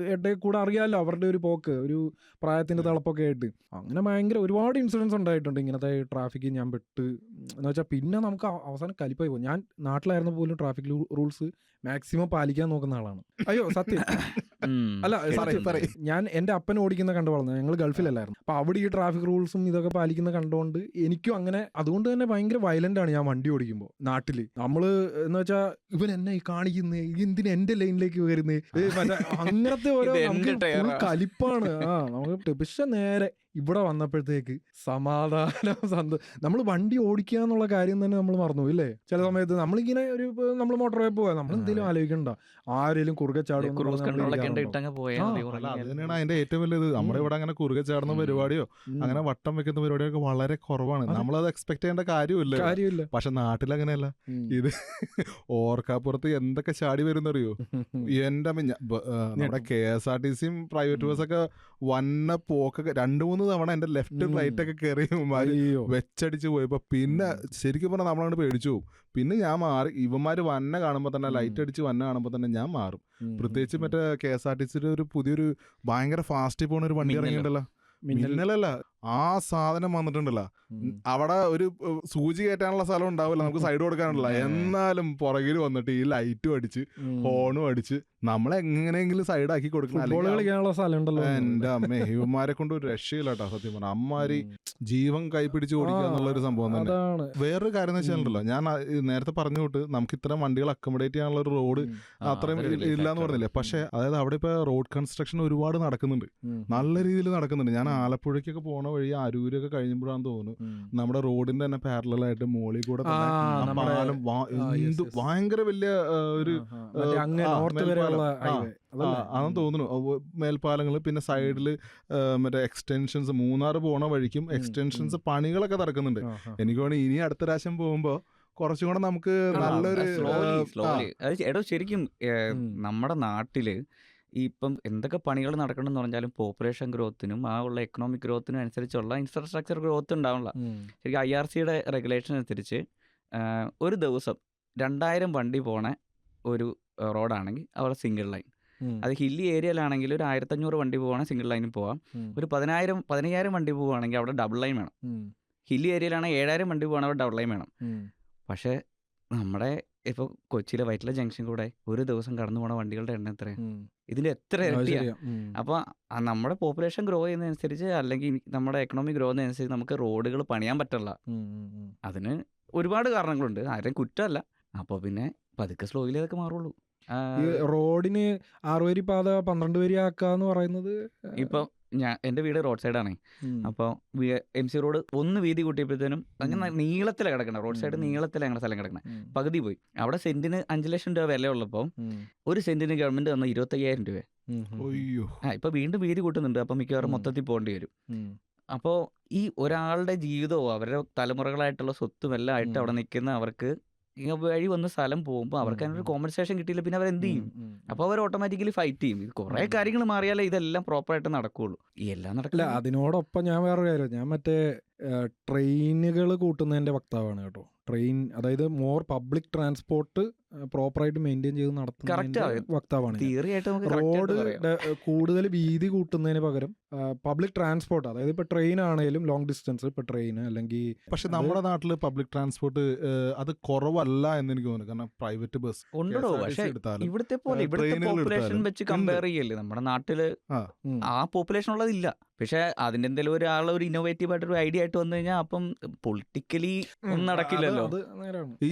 ഇടയിൽ കൂടെ അറിയാമല്ലോ അവരുടെ ഒരു പോക്ക് ഒരു പ്രായത്തിന്റെ തിളപ്പൊക്കെ ആയിട്ട്. അങ്ങനെ ഭയങ്കര ഒരുപാട് ഇൻസിഡൻസ് ഉണ്ടായിട്ടുണ്ട്. ഇങ്ങനത്തെ ട്രാഫിക്ക് ഞാൻ പെട്ട്. എന്ന് വെച്ചാൽ പിന്നെ നമുക്ക് അവ- അവസാനം കലിപ്പായി പോകും ഞാൻ നാട്ടിലായിരുന്ന പോലും ട്രാഫിക് റൂൾസ് മാക്സിമം പാലിക്കാൻ നോക്കുന്ന ആളാണ്. അയ്യോ സത്യം. അല്ല ഞാൻ എന്റെ അപ്പൻ ഓടിക്കുന്ന കണ്ടു വളർന്നത് ഞങ്ങൾ ഗൾഫിലല്ലായിരുന്നു. അപ്പൊ അവിടെ ഈ ട്രാഫിക് റൂൾസും ഇതൊക്കെ പാലിക്കുന്ന കണ്ടുകൊണ്ട് എനിക്കും അങ്ങനെ അതുകൊണ്ട് തന്നെ ഭയങ്കര വയലന്റ് ആണ് ഞാൻ വണ്ടി ഓടിക്കുമ്പോൾ നാട്ടിൽ നമ്മൾ എന്ന് വെച്ചാൽ ഇവൻ എന്നെ കാണിക്കുന്നത് കാണിക്കുന്നേ എന്തിന് എന്റെ ലൈനിലേക്ക് വരുന്നേ? മറ്റേ അങ്ങനത്തെ ഓരോ. കലിപ്പാണ് ആ നമുക്ക് പക്ഷെ നേരെ ഇവിടെ വന്നപ്പോഴത്തേക്ക് സമാധാനം സന്തോഷം നമ്മൾ വണ്ടി ഓടിക്കുക എന്നുള്ള കാര്യം തന്നെ നമ്മൾ മറന്നു ഇല്ലേ? ചില സമയത്ത് നമ്മളിങ്ങനെ ഒരു നമ്മൾ മോട്ടോർ വേ പോയാൽ നമ്മൾ എന്തെങ്കിലും ആലോചിക്കണ്ട. ആരെങ്കിലും കുറുകെ ചാടും. തന്നെയാണ് അതിന്റെ ഏറ്റവും വലിയത് നമ്മുടെ ഇവിടെ അങ്ങനെ കുറുകെ ചാടുന്ന. പരിപാടിയോ അങ്ങനെ വട്ടം വെക്കുന്ന പരിപാടിയൊക്കെ വളരെ കുറവാണ്. നമ്മൾ നമ്മളത് എക്സ്പെക്ട് ചെയ്യേണ്ട കാര്യമില്ല കാര്യമില്ല. പക്ഷെ നാട്ടിൽ അങ്ങനെയല്ല ഇത് ഓർക്കാപ്പുറത്ത് എന്തൊക്കെ ചാടി വരുന്നറിയോ? എന്റെ നമ്മുടെ കെ എസ് ആർ ടി സിയും പ്രൈവറ്റ് ബസ് ഒക്കെ വന്ന പോക്കൊക്കെ രണ്ടു മൂന്ന് തവണ എന്റെ ലെഫ്റ്റും റൈറ്റ് ഒക്കെ കയറി വെച്ചടിച്ച് പോയപ്പോ പിന്നെ ശരിക്കും പറഞ്ഞാൽ നമ്മളങ്ങോട്ട് പേടിച്ചു പോകും പിന്നെ ഞാൻ മാറി. ഇവന്മാര് വന്ന കാണുമ്പോൾ തന്നെ ലൈറ്റ് അടിച്ച് വന്ന കാണുമ്പോൾ തന്നെ ഞാൻ മാറും. പ്രത്യേകിച്ച് മറ്റേ കെ എസ് ആർ ടി സിയുടെ ഒരു പുതിയൊരു ഭയങ്കര ഫാസ്റ്റ് പോണ ഒരു വണ്ടി? ഇറങ്ങിയിട്ടുണ്ടല്ലോ. മിന്നലല്ല. ആ സാധനം വന്നിട്ടുണ്ടല്ല. അവിടെ ഒരു സൂചി കയറ്റാനുള്ള സ്ഥലം ഉണ്ടാവില്ല. നമുക്ക് സൈഡ് കൊടുക്കാനുള്ള എന്നാലും പുറകിൽ വന്നിട്ട് ഈ ലൈറ്റും അടിച്ച്. ഹോണും അടിച്ച് നമ്മളെ എങ്ങനെയെങ്കിലും സൈഡാക്കി കൊടുക്കണം. എന്റെ അമ്മ ഹിവന്മാരെ കൊണ്ട് ഒരു രക്ഷയില്ല കേട്ടോ സത്യം പറഞ്ഞ. അമ്മാരി ജീവൻ കൈപിടിച്ച് ഓടിക്കുക എന്നുള്ള ഒരു സംഭവം തന്നെ. വേറൊരു കാര്യം എന്ന് വെച്ചാലുണ്ടല്ലോ ഞാൻ നേരത്തെ പറഞ്ഞു വിട്ട് നമുക്ക് ഇത്തരം വണ്ടികൾ അക്കോമഡേറ്റ് ചെയ്യാനുള്ള ഒരു റോഡ്. അത്രയും അതൊരു ഇല്ല എന്ന് പറഞ്ഞില്ലേ. പക്ഷെ അതായത് അവിടെ ഇപ്പൊ റോഡ് കൺസ്ട്രക്ഷൻ ഒരുപാട് നടക്കുന്നുണ്ട്. നല്ല രീതിയിൽ നടക്കുന്നുണ്ട്. ഞാൻ. ആലപ്പുഴയ്ക്കൊക്കെ പോണ വഴി അരൂരൊക്കെ കഴിഞ്ഞപ്പോഴാന്ന് തോന്നുന്നു. നമ്മുടെ റോഡിന്റെ തന്നെ പാരലായിട്ട് മോളിൽ കൂടെ തന്നെ ആ പാലം എന്ത് ഭയങ്കര വലിയ ഒരു അതെന്ന് തോന്നുന്നു. മേൽപ്പാലങ്ങൾ പിന്നെ സൈഡിൽ മറ്റേ എക്സ്റ്റൻഷൻസ് മൂന്നാർ പോണ വഴിക്കും എക്സ്റ്റൻഷൻസ് പണികളൊക്കെ നടക്കുന്നുണ്ട്. എനിക്ക് വേണമെങ്കിൽ ഇനി അടുത്ത പ്രാവശ്യം പോകുമ്പോ കുറച്ചും കൂടെ നമുക്ക് നല്ലൊരു എടോ ശരിക്കും നമ്മുടെ നാട്ടിൽ ഇപ്പം എന്തൊക്കെ പണികൾ നടക്കണമെന്ന് പറഞ്ഞാലും പോപ്പുലേഷൻ ഗ്രോത്തിനും ആ ഉള്ള എക്കണോമിക് ഗ്രോത്തിനും അനുസരിച്ചുള്ള ഇൻഫ്രാസ്ട്രക്ചർ ഗ്രോത്ത് ഉണ്ടാവില്ല ഉം. ശരിക്കും ഐ ആർ സിയുടെ റെഗുലേഷൻ അനുസരിച്ച് ഒരു ദിവസം രണ്ടായിരം വണ്ടി പോണ ഒരു റോഡാണെങ്കിൽ അവിടെ സിംഗിൾ ലൈൻ അത് ഹില്ലി ഏരിയയിലാണെങ്കിൽ ഒരു ആയിരത്തഞ്ഞൂറ് വണ്ടി പോവാണെങ്കിൽ സിംഗിൾ ലൈനിൽ പോവാം. ഒരു പതിനായിരം പതിനയ്യായിരം വണ്ടി പോവുകയാണെങ്കിൽ അവിടെ ഡബിൾ ലൈൻ വേണം. ഹില്ലി ഏരിയയിലാണെങ്കിൽ ഏഴായിരം വണ്ടി പോകണം അവിടെ ഡബിൾ ലൈൻ വേണം. പക്ഷേ നമ്മുടെ ഇപ്പോൾ കൊച്ചിയിലെ വൈറ്റില ജംഗ്ഷൻ കൂടെ ഒരു ദിവസം കടന്നു പോണ വണ്ടികളുടെ എണ്ണം എത്രയാണ്. ഇതിന്റെ എത്ര ഇരട്ടിയാ. അപ്പോൾ നമ്മുടെ പോപ്പുലേഷൻ ഗ്രോ ചെയ്യുന്നതനുസരിച്ച് അല്ലെങ്കിൽ നമ്മുടെ എക്കണോമി ഗ്രോ ചെയ്യുന്നതനുസരിച്ച് നമുക്ക് റോഡുകൾ പണിയാൻ പറ്റില്ല. അതിന് ഒരുപാട് കാരണങ്ങളുണ്ട്. ആരും കുറ്റമല്ല. അപ്പോൾ പിന്നെ പതുക്കെ സ്ലോയിലേതൊക്കെ മാറുള്ളൂ. റോഡിന് ആറുവരി പാത പന്ത്രണ്ട് വരി ആക്കാന്ന് പറയുന്നത് ഇപ്പൊ ഞാൻ എന്റെ വീട് റോഡ് സൈഡാണ്. അപ്പോൾ എം സി റോഡ് ഒന്ന് വീതി കൂട്ടിയപ്പോഴത്തേനും അങ്ങനെ നീളത്തിലാണ് കിടക്കണം. Road side. നീളത്തിലാണ് ഞങ്ങളുടെ സ്ഥലം കിടക്കണം. പകുതി പോയി. അവിടെ സെന്റിന് അഞ്ച് ലക്ഷം രൂപ വില ഉള്ളപ്പോൾ ഒരു സെന്റിന് ഗവൺമെന്റ് തന്ന ഇരുപത്തയ്യായിരം രൂപ. ആ ഇപ്പൊ വീണ്ടും വീതി കൂട്ടുന്നുണ്ട്. അപ്പം മിക്കവാറും മൊത്തത്തിൽ പോകേണ്ടി വരും. അപ്പോൾ ഈ ഒരാളുടെ ജീവിതവും അവരുടെ തലമുറകളായിട്ടുള്ള സ്വത്തും എല്ലാം ആയിട്ട് അവിടെ നിൽക്കുന്ന അവർക്ക് വഴി വന്ന സ്ഥലം പോകുമ്പോൾ അവർക്ക്. അതിനൊരു കോമ്പൻസേഷൻ കിട്ടിയില്ല പിന്നെ അവർ എന്ത് ചെയ്യും. അപ്പോൾ അവർ ഓട്ടോമാറ്റിക്കലി ഫൈറ്റ് ചെയ്യും കുറേ കാര്യങ്ങൾ മാറിയാലേ ഇതെല്ലാം പ്രോപ്പറായിട്ട് നടക്കുകയുള്ളൂ ഈ എല്ലാം നടക്കില്ല അതിനോടൊപ്പം ഞാൻ വേറൊരു കാര്യം ഞാൻ മറ്റേ ട്രെയിനുകൾ കൂട്ടുന്നതിന്റെ വക്താവാണ് കേട്ടോ. ട്രെയിൻ അതായത് മോർ പബ്ലിക് ട്രാൻസ്പോർട്ട് പ്രോപ്പറായിട്ട് മെയിന്റെയിൻ ചെയ്ത് നടത്തുന്ന വക്താവാണ് ഞാൻ. തിയറി ആയിട്ട് നമുക്ക് റോഡ് കൂടുതൽ വീതി കൂട്ടുന്നതിന് പകരം പബ്ലിക് ട്രാൻസ്പോർട്ട് അതായത് ഇപ്പൊ ട്രെയിൻ ആണെങ്കിലും ലോങ് ഡിസ്റ്റൻസ് ഇപ്പൊ ട്രെയിൻ അല്ലെങ്കിൽ പക്ഷെ നമ്മുടെ നാട്ടിൽ പബ്ലിക് ട്രാൻസ്പോർട്ട് അത് കുറവല്ല എന്ന് എനിക്ക് തോന്നുന്നു. കാരണം പ്രൈവറ്റ് ബസ് ഉണ്ടോ പക്ഷേ ഇവിടുത്തെ പോലെ ഇവിടുത്തെ പോപ്പുലേഷൻ വെച്ച് കമ്പയർ ചെയ്യല്ലേ? നമ്മുടെ നാട്ടിൽ. ആ. പോപ്പുലേഷൻ ഉള്ളതില്ല പക്ഷെ അതിന്റെ എന്തെങ്കിലും ഒരാൾ ഒരു ഇന്നോവേറ്റീവ് ആയിട്ട് ഒരു ഐഡിയ ആയിട്ട് വന്നു കഴിഞ്ഞാൽ അപ്പം പൊളിറ്റിക്കലി ഒന്നും നടക്കില്ലല്ലോ. ഈ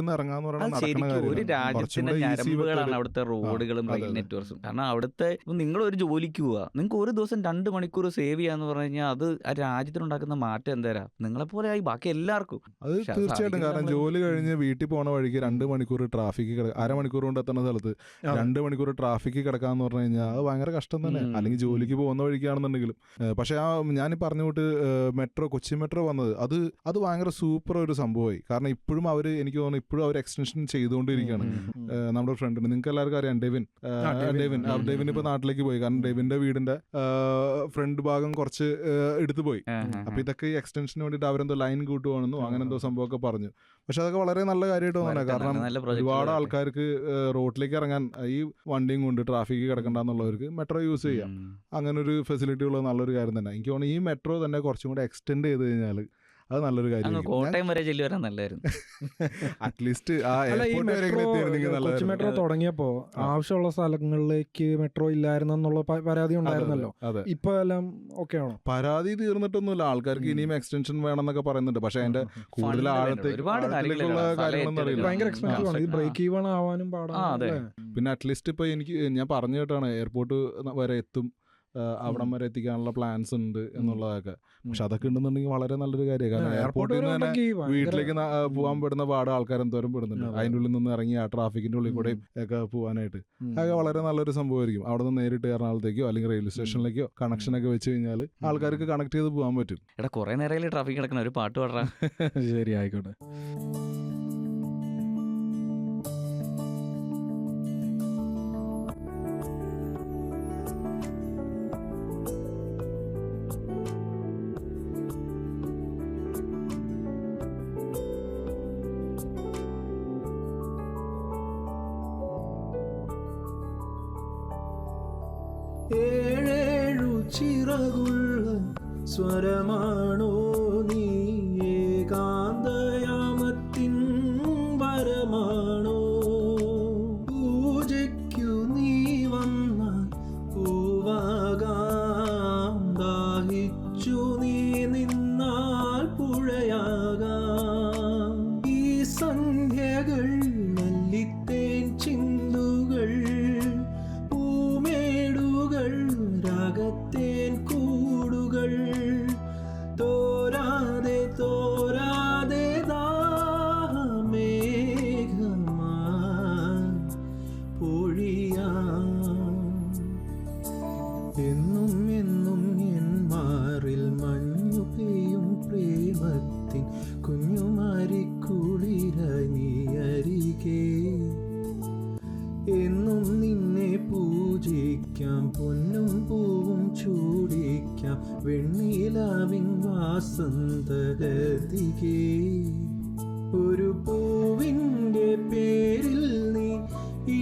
ഒന്ന് ഇറങ്ങാന്ന് പറയുന്നത് ശരിക്കും ഒരു രാജ്യത്തിന്റെ ഞരമ്പുകളാണ്. അവിടുത്തെ റോഡുകളും റെയിൽ. നെറ്റ്വർക്ക്സും കാരണം അവിടുത്തെ നിങ്ങൾ ഒരു ജോലിക്ക് പോവുക നിങ്ങൾക്ക് ഒരു ദിവസം രണ്ട് മണിക്കൂർ സേവ് ചെയ്യാന്ന് പറഞ്ഞു കഴിഞ്ഞാൽ അത് ആ രാജ്യത്തിനുണ്ടാക്കുന്ന മാറ്റം എന്തരാ? നിങ്ങളെ പോലെ ആയി ബാക്കി എല്ലാവർക്കും. അത് തീർച്ചയായിട്ടും. കാരണം ജോലി കഴിഞ്ഞ് വീട്ടിൽ പോണ വഴിക്ക് രണ്ട് മണിക്കൂർ ട്രാഫിക് അരമണിക്കൂർ കൊണ്ട് എത്തുന്ന സ്ഥലത്ത്. രണ്ട് മണിക്കൂർ ട്രാഫിക് കിടക്കാന്ന് പറഞ്ഞു കഴിഞ്ഞാൽ അത് ഭയങ്കര കഷ്ടം തന്നെ. അല്ലെങ്കിൽ ജോലിക്ക് പോകുന്ന വഴിക്കാണെന്നുണ്ടെങ്കിലും. പക്ഷെ ആ ഞാൻ പറഞ്ഞു വിട്ട് മെട്രോ കൊച്ചി മെട്രോ വന്നത് അത് അത് ഭയങ്കര സൂപ്പർ ഒരു സംഭവമായി. കാരണം ഇപ്പോഴും അവർ എനിക്ക് തോന്നുന്നു ഇപ്പോഴും അവർ എക്സ്റ്റൻഷൻ ചെയ്തുകൊണ്ടിരിക്കുകയാണ്. നമ്മുടെ ഫ്രണ്ടിന് നിങ്ങൾക്ക് എല്ലാവർക്കും അറിയാം ഡെവിൻ. ഡെവിൻ. ഡെവിൻ. ഇപ്പൊ നാട്ടിലേക്ക് പോയി. കാരണം ഡെവിന്റെ വീടിന്റെ ഫ്രണ്ട് ഭാഗം കുറച്ച് എടുത്തു പോയി. അപ്പൊ. ഇതൊക്കെ എക്സ്റ്റൻഷന് വേണ്ടിയിട്ട് അവരെന്തോ ലൈൻ കൂട്ടുവാണെന്നോ അങ്ങനെ എന്തോ. സംഭവമൊക്കെ പറഞ്ഞു. പക്ഷെ അതൊക്കെ വളരെ നല്ല കാര്യമായിട്ട് തോന്നുന്നത് കാരണം ഒരുപാട് ആൾക്കാർക്ക് റോഡിലേക്ക് ഇറങ്ങാൻ ഈ വണ്ടിയും കൊണ്ട് ട്രാഫിക് കിടക്കണ്ടെന്നുള്ളവർക്ക് മെട്രോ യൂസ് ചെയ്യാം. അങ്ങനെ ഒരു ഫെസിലിറ്റി ഉള്ള നല്ലൊരു കാര്യം തന്നെ. എനിക്ക് തോന്നുന്നു ഈ മെട്രോ തന്നെ കുറച്ചും കൂടെ എക്സ്റ്റെൻഡ് ചെയ്ത് കഴിഞ്ഞാൽ അത് നല്ലൊരു കാര്യം കോട്ടയം വരെ ചെല്ലി വരാൻ നല്ലായിരുന്നു. <laughs> അറ്റ്ലീസ്റ്റ് ആ എയർപോർട്ട് വരെ മെട്രോ എത്തിയിരുന്നെങ്കിൽ കൊച്ചി മെട്രോ തുടങ്ങിയപ്പോ ആവശ്യമുള്ള സ്ഥലങ്ങളിലേക്ക് മെട്രോ ഇല്ലായിരുന്നുള്ള പരാതി ഉണ്ടായിരുന്നല്ലോ. ഇപ്പൊ എല്ലാം ഓക്കെ ആണോ? പരാതി തീർന്നിട്ടൊന്നുമില്ല. ആൾക്കാർക്ക്. ഇനിയും എക്സ്റ്റൻഷൻ വേണമെന്നൊക്കെ പറയുന്നുണ്ട്. പക്ഷെ അതിന്റെ കൂടുതൽ Fund ആഴത്തേക്ക് ഒരുപാട് ആഴത്തിലേക്കുള്ള കാര്യങ്ങളുണ്ട്. കാര്യങ്ങളൊന്നും ഭയങ്കര എക്സ്പെൻസീവ് ആണ്. ഇത് ബ്രേക്ക് ഈവൺ ആവാനും പാടാണ് പിന്നെ അറ്റ്ലീസ്റ്റ് ഇപ്പൊ എനിക്ക് ഞാൻ പറഞ്ഞു കേട്ടാണ്. എയർപോർട്ട് വരെ എത്തും. അവിടം വരെ എത്തിക്കാനുള്ള പ്ലാൻസ് ഉണ്ട് എന്നുള്ളതൊക്കെ. പക്ഷെ അതൊക്കെ ഉണ്ടെന്നുണ്ടെങ്കിൽ വളരെ നല്ലൊരു കാര്യമാണ്. കാരണം എയർപോർട്ടിൽ നിന്ന് തന്നെ വീട്ടിലേക്ക് പോകാൻ പെടുന്ന പാട് ആൾക്കാർ എന്തോരം പെടുന്നുണ്ട്. അതെ. അതിന്റെ ഉള്ളിൽ നിന്ന് ഇറങ്ങി ആ ട്രാഫിക്കിന്റെ ഉള്ളിൽ കൂടെ ഒക്കെ പോകാനായിട്ട്. അതൊക്കെ വളരെ നല്ലൊരു സംഭവമായിരിക്കും. അവിടെ നിന്ന് നേരിട്ട് എറണാകുളത്തേക്കോ അല്ലെങ്കിൽ റെയിൽവേ സ്റ്റേഷനിലേക്കോ കണക്ഷൻ ഒക്കെ വെച്ച് കഴിഞ്ഞാൽ ആൾക്കാർക്ക് കണക്ട് ചെയ്ത് പോകാൻ പറ്റും. എടാ കുറെ നേരം ട്രാഫിക് കിടക്കണ. ഒരു പാട്ട് പാടാ <laughs> ശരി ആയിക്കോട്ടെ.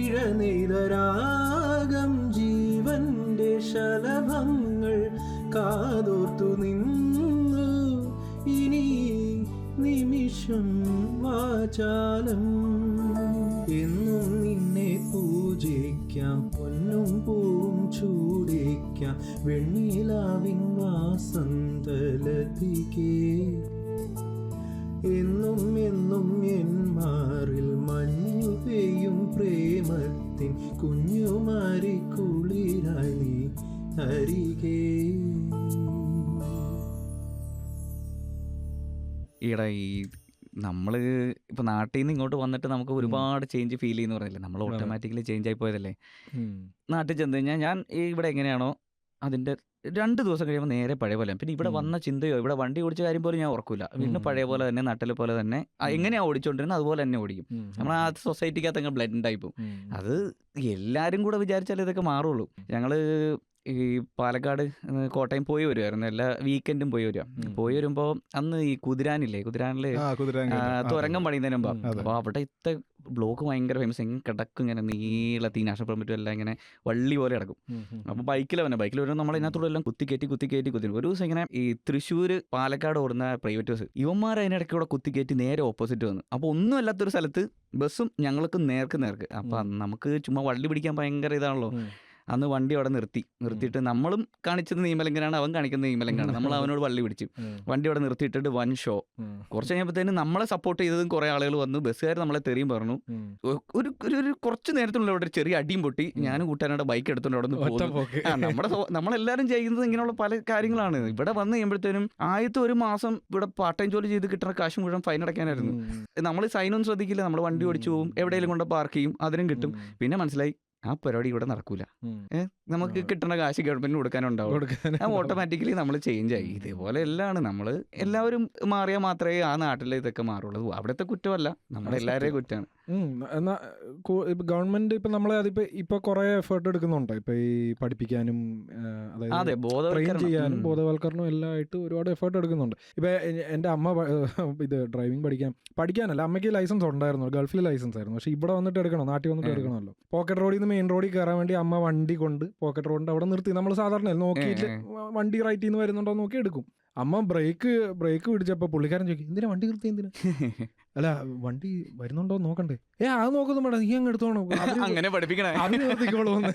ഇഴനെയ്തരാഗം ജീവന്റെ ശലഭങ്ങൾ കാതോർത്തു നിന്നു. ഇനി നിമിഷം വാചാലം. എന്നും നിന്നെ പൂജിക്കാം പൊന്നും പൂവും ചൂടേക്കാം. വെണ്ണിലാവിൻ വാസന്തലതികേ. എന്നും എന്നും എൻ പ്രേമത്തിൻ കുഞ്ഞുമാരി കുളിരണി അരികേ. ഈടാ ഈ നമ്മൾ ഇപ്പൊ നാട്ടിൽ നിന്ന് ഇങ്ങോട്ട് വന്നിട്ട് നമുക്ക് ഒരുപാട് ചേഞ്ച് ഫീൽ ചെയ്യുന്ന പറയില്ലേ? നമ്മൾ ഓട്ടോമാറ്റിക്കലി ചേഞ്ച് ആയി പോയതല്ലേ? നാട്ടിൽ ചെന്ന് കഴിഞ്ഞാൽ ഞാൻ ഇവിടെ എങ്ങനെയാണോ അതിന്റെ രണ്ട് ദിവസം കഴിയുമ്പോൾ നേരെ പഴയ പോലെ. പിന്നെ ഇവിടെ. വന്ന ചിന്തയോ ഇവിടെ വണ്ടി ഓടിച്ച കാര്യം പോലും ഞാൻ ഓർക്കില്ല വീണ്ടും പഴയ പോലെ തന്നെ നട്ടൽ പോലെ തന്നെ. എങ്ങനെയാണ് ഓടിച്ചോണ്ടിരുന്നത് അതുപോലെ തന്നെ ഓടിക്കും. നമ്മൾ ആ സൊസൈറ്റിക്കകത്ത് അങ്ങ് ബ്ലഡ് ആയി പോകും അത് എല്ലാരും കൂടെ വിചാരിച്ചാൽ ഇതൊക്കെ മാറുള്ളൂ. ഞങ്ങൾ ഈ പാലക്കാട് കോട്ടയം പോയി വരുമായിരുന്നു എല്ലാ വീക്കെൻഡും പോയി വരിക പോയി വരുമ്പോൾ അന്ന് ഈ കുതിരാനില്ലേ? കുതിരാനിൽ തുരങ്കം പണിയുന്നതിന് മുമ്പ്. അപ്പോൾ അവിടെ ഇത്തെ ബ്ലോക്ക് ഭയങ്കര ഫേമസ് എങ്ങനെ കിടക്കും ഇങ്ങനെ നീളത്തി നാഷണൽ പെർമിറ്റും എല്ലാം ഇങ്ങനെ വള്ളി പോലെ കിടക്കും. അപ്പോൾ ബൈക്കിൽ വന്നെ. ബൈക്കിൽ വരുമ്പോൾ നമ്മൾ ഇതിനകത്തോടെ എല്ലാം കുത്തി കയറ്റി കുത്തി കയറ്റി കുത്തി ഒരു ദിവസം ഇങ്ങനെ ഈ തൃശ്ശൂർ പാലക്കാട് ഓടുന്ന പ്രൈവറ്റ് ബസ് ഇവന്മാർ അതിനിടയ്ക്ക് കൂടെ കുത്തി കയറ്റി നേരെ ഓപ്പോസിറ്റ് വന്നു. അപ്പോൾ ഒന്നും അല്ലാത്തൊരു സ്ഥലത്ത് ബസ്സും ഞങ്ങൾക്ക് നേർക്ക് നേർക്ക്. അപ്പം നമുക്ക് ചുമ്മാ വള്ളി പിടിക്കാൻ ഭയങ്കര ഇതാണല്ലോ. അന്ന് വണ്ടി അവിടെ നിർത്തി. നിർത്തിയിട്ട് നമ്മളും കാണിച്ചത് നീമലങ്കനാണ് അവൻ കാണിക്കുന്ന നിയമലംഘനമാണ് നമ്മൾ അവനോട് വള്ളി പിടിച്ചു. വണ്ടി അവിടെ നിർത്തിയിട്ടിട്ട് വൺ ഷോ. കുറച്ച് കഴിഞ്ഞപ്പോഴത്തേനും നമ്മളെ സപ്പോർട്ട് ചെയ്തതും കുറേ ആളുകൾ വന്നു. ബസ്സുകാർ നമ്മളെ തെറിയും പറഞ്ഞു. ഒരു ഒരു കുറച്ച് നേരത്തിനുള്ള അവിടെ ചെറിയ അടിയും പൊട്ടി ഞാനും കൂട്ടാനോടെ ബൈക്ക് എടുത്തോണ്ട് അവിടെ നിന്ന് ആ, നമ്മുടെ നമ്മളെല്ലാവരും ചെയ്യുന്നത് ഇങ്ങനെയുള്ള പല കാര്യങ്ങളാണ്. ഇവിടെ വന്ന് കഴിയുമ്പോഴത്തേനും ആദ്യത്തെ ഒരു മാസം ഇവിടെ പാർട്ട് ടൈം ജോലി ചെയ്ത് കിട്ടുന്ന കാശ് മുഴുവൻ ഫൈൻ അടയ്ക്കാനായിരുന്നു. നമ്മൾ സൈനൊന്നും ശ്രദ്ധിക്കില്ല. നമ്മൾ വണ്ടി ഓടിച്ചു പോകും. എവിടെയെങ്കിലും കൊണ്ട് പാർക്ക് ചെയ്യും. അതിനും കിട്ടും. പിന്നെ മനസ്സിലായി. ആ പരിപാടി ഇവിടെ നടക്കൂല. നമുക്ക്. കിട്ടുന്ന കാശ് ഗവൺമെന്റിന് കൊടുക്കാനുണ്ടാവും. ഓട്ടോമാറ്റിക്കലി നമ്മൾ ചേഞ്ച് ആയി. ഇതേപോലെ എല്ലാം നമ്മൾ എല്ലാവരും മാറിയാൽ മാത്രമേ ആ നാട്ടിലെ ഇതൊക്കെ മാറുള്ളൂ. അവിടുത്തെ കുറ്റമല്ല. നമ്മളെല്ലാവരുടെയും കുറ്റമാണ്. എന്നാ ഗവൺമെന്റ് ഇപ്പൊ നമ്മളെ അതിപ്പോ ഇപ്പൊ കുറെ എഫേർട്ട് എടുക്കുന്നുണ്ട്. ഇപ്പൊ ഈ പഠിപ്പിക്കാനും അതായത് ട്രെയിൻ ചെയ്യാനും ബോധവൽക്കരണവും ബോധവൽക്കരണം എല്ലാം ആയിട്ട് ഒരുപാട് എഫേർട്ട് എടുക്കുന്നുണ്ട്. ഇപ്പൊ എന്റെ അമ്മ ഇത് ഡ്രൈവിംഗ് പഠിക്കാൻ പഠിക്കാനല്ല അമ്മയ്ക്ക് ലൈസൻസ് ഉണ്ടായിരുന്നു ഗൾഫിൽ ലൈസൻസ് ആയിരുന്നു. പക്ഷെ ഇവിടെ വന്നിട്ട് എടുക്കണം? നാട്ടിൽ വന്നിട്ട്. എടുക്കണമല്ലോ. പോക്കറ്റ് റോഡിൽ നിന്ന് മെയിൻ റോഡിൽ കയറാൻ വേണ്ടി അമ്മ വണ്ടി കൊണ്ട് പോക്കറ്റ് റോഡിന്റെ അവിടെ നിർത്തി. നമ്മൾ സാധാരണ നോക്കിയിട്ട് വണ്ടി റൈറ്റിൽ നിന്ന് വരുന്നുണ്ടോ നോക്കി എടുക്കും. അമ്മ ബ്രേക്ക് ബ്രേക്ക് പിടിച്ചപ്പോ പുള്ളിക്കാരൻ ചോദിക്കും എന്തിനാ വണ്ടി നിർത്തി എന്തിനാ? <laughs> അല്ല വണ്ടി വരുന്നുണ്ടോ നോക്കണ്ടേ. ഏ അത് നോക്കുന്നു മേഡം നീ അങ്ങ് എടുത്തോണോ <laughs> അങ്ങനെ പഠിപ്പിക്കണേ. നിർത്തിക്കോളൂ <laughs>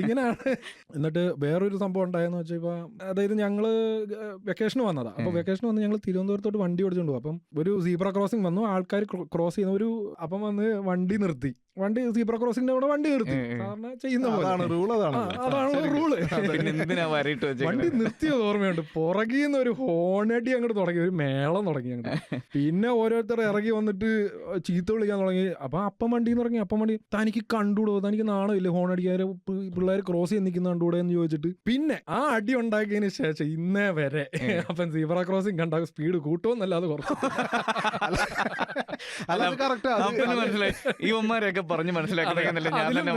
ഇങ്ങനെയാണ് എന്നിട്ട് വേറൊരു സംഭവം ഉണ്ടായെന്ന് വെച്ചാൽ ഇപ്പൊ അതായത് ഞങ്ങൾ വെക്കേഷൻ വന്നതാ. അപ്പൊ വെക്കേഷൻ വന്ന് ഞങ്ങൾ തിരുവനന്തപുരത്തോട്ട് വണ്ടി ഓടിച്ചോണ്ട് പോകും അപ്പം ഒരു സീബ്ര ക്രോസിംഗ് വന്നു. ആൾക്കാർ ക്രോസ് ചെയ്യുന്ന ഒരു അപ്പം വന്ന് വണ്ടി നിർത്തി. വണ്ടി സീബ്ര ക്രോസിംഗിന്റെ അവിടെ വണ്ടി നിർത്തി. സാധാരണ ചെയ്യുന്ന പോലെ. അതാണ് റൂൾ അതാണ്. അതാണ് റൂൾ പിന്നെ എന്തിനാ വരയിട്ട് വണ്ടി നിർത്തിയത് ഓർമ്മയുണ്ട്. പുറകിന്ന് ഒരു ഹോണടി അങ്ങോട്ട് തുടങ്ങി ഒരു മേളം തുടങ്ങി അങ്ങോട്ട്. പിന്നെ ഓരോരുത്തർ ഇറങ്ങി വന്നിട്ട് ചീത്ത വിളിക്കാൻ തുടങ്ങി. അപ്പൊ അപ്പം വണ്ടി എന്ന് ഇറങ്ങി അപ്പം വണ്ടി. തനിക്ക് കണ്ടുകൂടോ തനിക്ക് നാണമില്ല ഹോൺ അടിക്കാര് പിള്ളേർ ക്രോസ് ചെയ്ത് നിൽക്കുന്ന കണ്ടുകൂടെ എന്ന് ചോദിച്ചിട്ട്. പിന്നെ ആ അടി ഉണ്ടാക്കിയതിന് ശേഷം ഇന്നേ വരെ അപ്പം സീബ്ര ക്രോസിംഗ് കണ്ട സ്പീഡ് കൂട്ടുമെന്നല്ലാതെ കുറച്ച്. മനസ്സിലായി. ഇവന്മാരെയൊക്കെ പറഞ്ഞ് മനസ്സിലാക്കുന്നല്ല ഞാൻ തന്നെ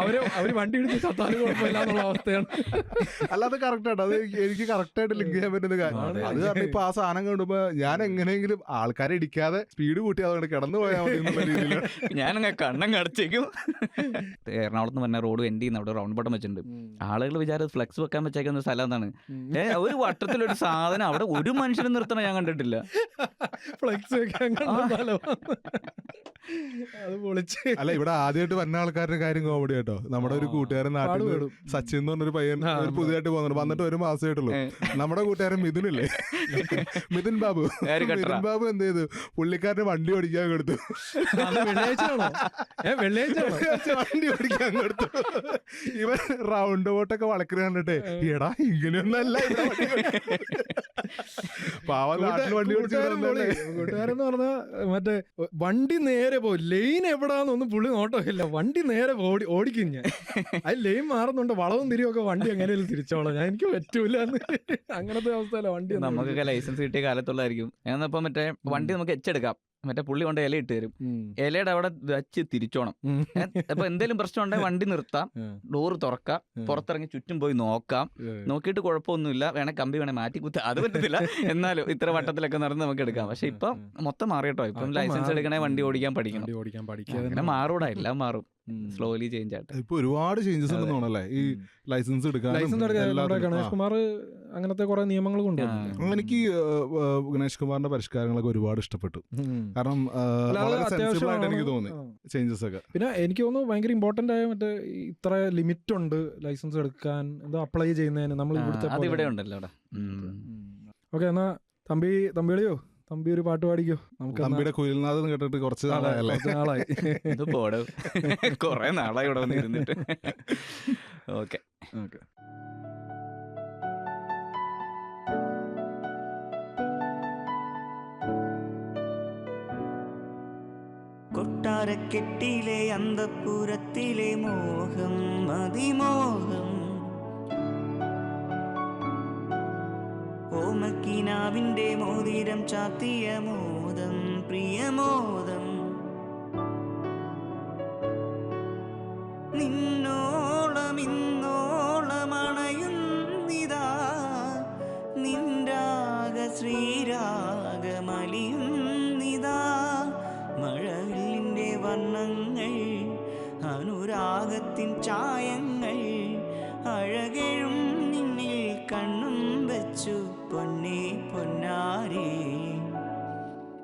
അവർ അവർ വണ്ടി ഇടിച്ച് ചത്താലും കുഴപ്പമില്ല എന്നുള്ള അവസ്ഥയാണ്. അല്ല അത് കറക്റ്റ് ആണ് അത് എനിക്ക് കറക്റ്റ് ആയിട്ട് ലിങ്ക് ചെയ്യാൻ പറ്റുന്ന കാര്യം. അതെ. കാരണം ഇപ്പൊ ആ സാധനം കണ്ടുമ്പോ ഞാൻ എങ്ങനെയെങ്കിലും ആൾക്കാരെ ഇടിക്കാതെ സ്പീഡ് കൂട്ടി അതുകൊണ്ട് കിടന്നു പോയാൽ മതി എന്നുള്ള രീതിയിൽ ഞാനങ്ങ് കണ്ണം കടച്ചേക്കും എറണാകുളത്ത് നിന്ന് പറഞ്ഞ റോഡ് എൻഡ് ചെയ്യുന്ന അവിടെ റൗണ്ട് ബട്ടം വെച്ചിട്ടുണ്ട്. ആളുകൾ വിചാരം ഫ്ലെക്സ് വെക്കാൻ വെച്ചേക്കുന്ന സ്ഥലം എന്താണ് ഒരു വട്ടത്തിലൊരു സാധനം അവിടെ ഒരു മനുഷ്യനും നിർത്തണം ഞാൻ കണ്ടിട്ടില്ല. <laughs> ഫ്ലെക്സ് വെക്കാൻ. അത് പൊളിച്ച്. അല്ല ഇവിടെ ആദ്യമായിട്ട് വന്ന ആൾക്കാരുടെ കാര്യം കോമഡി കേട്ടോ. നമ്മുടെ ഒരു കൂട്ടുകാരൻ നാട്ടിൽ. സച്ചിൻ എന്ന് പറഞ്ഞൊരു പയ്യൻ ഒരു പുതിയതായിട്ട് പോകുന്നുണ്ട്. വന്നിട്ട് ഒരു മാസമായിട്ടുള്ളൂ. നമ്മുടെ കൂട്ടുകാരൻ മിഥുനില്ലേ? മിഥുൻ ബാബു? മിഥുൻ ബാബു എന്ത് ചെയ്തു? പുള്ളിക്കാരന് വണ്ടി ഓടിക്കാൻ കൊടുത്തു വെള്ളിയാഴ്ചയാണോ? വണ്ടി ഓടിക്കാൻ കൊടുത്തു ഇവൻ റൗണ്ട് ബോട്ടൊക്കെ വളക്കറി കണ്ടിട്ട് എടാ ഇങ്ങനെയൊന്നല്ല ഇവിടെ വണ്ടി നാട്ടിൽ വണ്ടി കൂട്ടുകാരൻ പൊളി. ഓടിച്ചു കൂട്ടുകാരൻ പറഞ്ഞാ മറ്റേ വണ്ടി നേരെ പോകും ലൈൻ എവിടാന്നൊന്നും പുള്ളി നോട്ടമില്ല. വണ്ടി നേരെ ഓടി ഓടിക്കും ഞാൻ. അത് ലൈൻ മാറുന്നുണ്ട്. വളവും തിരിയൊക്കെ വണ്ടി എങ്ങനെയാലും തിരിച്ചോളാം. ഞാൻ എനിക്ക് പറ്റൂല അങ്ങനത്തെ അവസ്ഥയല്ല വണ്ടി നമുക്കൊക്കെ ലൈസൻസ് കിട്ടിയ കാലത്തുള്ളതായിരിക്കും എന്നപ്പോ മറ്റേ വണ്ടി നമുക്ക് എച്ചെടുക്കാം മറ്റേ പുള്ളി കൊണ്ട് ഇല ഇട്ട് തരും. ഇലയുടെ അവിടെ വെച്ച് തിരിച്ചോണം. അപ്പൊ എന്തെങ്കിലും പ്രശ്നം ഉണ്ടെങ്കിൽ വണ്ടി നിർത്താം. ഡോർ ഡോറ് തുറക്കാം. പുറത്തിറങ്ങി ചുറ്റും പോയി നോക്കാം. നോക്കിയിട്ട് കുഴപ്പമൊന്നുമില്ല. വേണേ കമ്പി വേണേ മാറ്റി കുത്ത. അത് പറ്റത്തില്ല. എന്നാലും ഇത്ര വട്ടത്തിലൊക്കെ നടന്ന് നമുക്ക് എടുക്കാം. പക്ഷെ ഇപ്പം മൊത്തം മാറിയിട്ടോ. ഇപ്പം ലൈസൻസ് എടുക്കണേ വണ്ടി ഓടിക്കാൻ പഠിക്കണം. അങ്ങനെ മാറൂടാ. എല്ലാം മാറും. സ്ലോലി ചേഞ്ച് ആയിട്ട് ഇപ്പൊ ഒരുപാട് ചേഞ്ചസ് ഉണ്ടെന്ന് തോന്നല്ലേ ഈ ലൈസൻസ് എടുക്കാൻ ലൈസൻസ് എടുക്കാൻ ഗണേഷ് കുമാർ അങ്ങനത്തെ കുറെ നിയമങ്ങൾ കൊണ്ടുവന്നു എനിക്ക് ഗണേഷ് കുമാറിന്റെ പരിഷ്കാരങ്ങളൊക്കെ ഒരുപാട് ഇഷ്ടപ്പെട്ടു. കാരണം ആയിട്ട് എനിക്ക് തോന്നി ചേഞ്ചസ് ഒക്കെ. പിന്നെ എനിക്ക് തോന്നുന്നു ഭയങ്കര ഇമ്പോർട്ടന്റ് ആയ മറ്റേ ഇത്ര ലിമിറ്റ് ഉണ്ട് ലൈസൻസ് എടുക്കാൻ എന്തോ അപ്ലൈ ചെയ്യുന്നതിന്. നമ്മൾ ഇവിടുത്തെ ഇവിടെ ഉണ്ടല്ലോ അവിടെ. ഓക്കെ എന്നാ തമ്പി തമ്പിളിയോ തമ്പി ഒരു പാട്ട് പാടിക്കോ? നമുക്ക് തമ്പിയുടെ കുയിൽനാഥ് കേട്ടിട്ട് കുറച്ച് നാളായല്ലേ? കുറച്ച് നാളായി. ഇത് പോട്. <laughs> കൊറേ നാളായി ഇവിടെ വന്നിരുന്നിട്ട്. ഓക്കെ. ഓക്കെ. കൊട്ടാരക്കെട്ടിലെ അന്തപ്പുരത്തിലെ മോഹം അതിമോഹം ഓമക്കിനാവിന്റെ മോതിരം ചാത്തിയ മോദം പ്രിയമോദം നിന്നോളം ഇന്നോളമണയുന്നിതാ നിൻരാഗ ശ്രീരാഗമലിയുന്നിതാ മഴവില്ലിന്റെ വർണങ്ങൾ അനുരാഗത്തിൻ ചായങ്ങൾ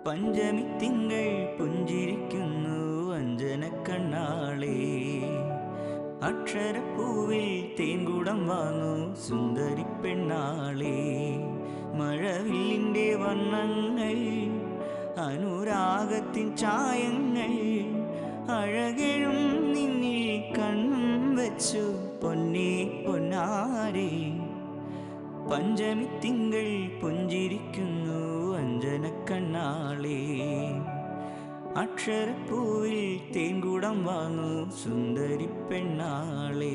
പഞ്ചമി തിങ്കൾ പുഞ്ചിരിക്കുന്നു അഞ്ജന കണ്ണാളേ അക്ഷരപ്പൂവിൽ തേൻകുടം വാങ്ങു സുന്ദരി പെണ്ണാളേ. മഴവില്ലിന്റെ വർണങ്ങൾ അനുരാഗത്തിൻ ചായങ്ങൾ അഴകഴും നിന്നിൽ കണ്ണും വെച്ചു പൊന്നേ പൊന്നാരേ. പഞ്ചമി തിങ്കൾ പുഞ്ചിരിക്കുന്നു അഞ്ജന കണ്ണാളേ അക്ഷരപ്പൂവിൽ തേൻകുടം വാങ്ങൂ സുന്ദരി പെണ്ണാളേ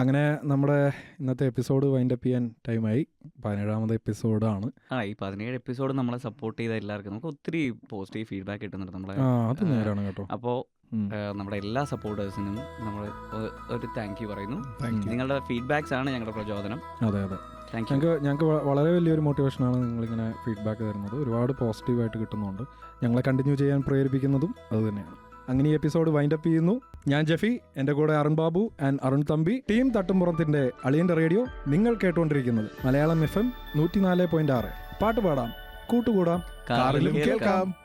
അങ്ങനെ നമ്മുടെ ഇന്നത്തെ എപ്പിസോഡ് വൈൻഡപ്പ് ചെയ്യാൻ ടൈമായി പതിനേഴാമത് എപ്പിസോഡാണ് ആ ഈ പതിനേഴ് എപ്പിസോഡ് നമ്മളെ സപ്പോർട്ട് ചെയ്ത എല്ലാവർക്കും നമുക്ക് ഒത്തിരി പോസിറ്റീവ് ഫീഡ്ബാക്ക് കിട്ടുന്നുണ്ട് നമ്മളെ ആ അത് നേരാണ് കേട്ടോ. അപ്പോൾ നമ്മുടെ എല്ലാ സപ്പോർട്ടേഴ്സിനും നമ്മൾ ഒരു താങ്ക് യു പറയുന്നു. നിങ്ങളുടെ ഫീഡ്ബാക്സ് ആണ് ഞങ്ങളുടെ പ്രചോദനം. അതെ അതെ. ഞങ്ങൾക്ക് ഞങ്ങൾക്ക് വളരെ വലിയൊരു മോട്ടിവേഷനാണ് നിങ്ങളിങ്ങനെ ഫീഡ്ബാക്ക് തരുന്നത്. ഒരുപാട് പോസിറ്റീവായിട്ട് കിട്ടുന്നുണ്ട്. ഞങ്ങളെ കണ്ടിന്യൂ ചെയ്യാൻ പ്രേരിപ്പിക്കുന്നതും അതുതന്നെയാണ് അങ്ങനെ ഈ എപ്പിസോഡ് വൈൻഡ് അപ്പ് ചെയ്യുന്നു. ഞാൻ ജഫി എന്റെ കൂടെ അരുൺ ബാബു ആൻഡ് അരുൺ തമ്പി. ടീം തട്ടുംപുറത്തിന്റെ അളിയന്റെ റേഡിയോ നിങ്ങൾ കേട്ടുകൊണ്ടിരിക്കുന്നത് മലയാളം എഫ് എം നൂറ്റിനാല് പോയിന്റ് ആറ്. പാട്ട് പാടാം കൂട്ടുകൂടാം കാറിലും കേൾക്കാം.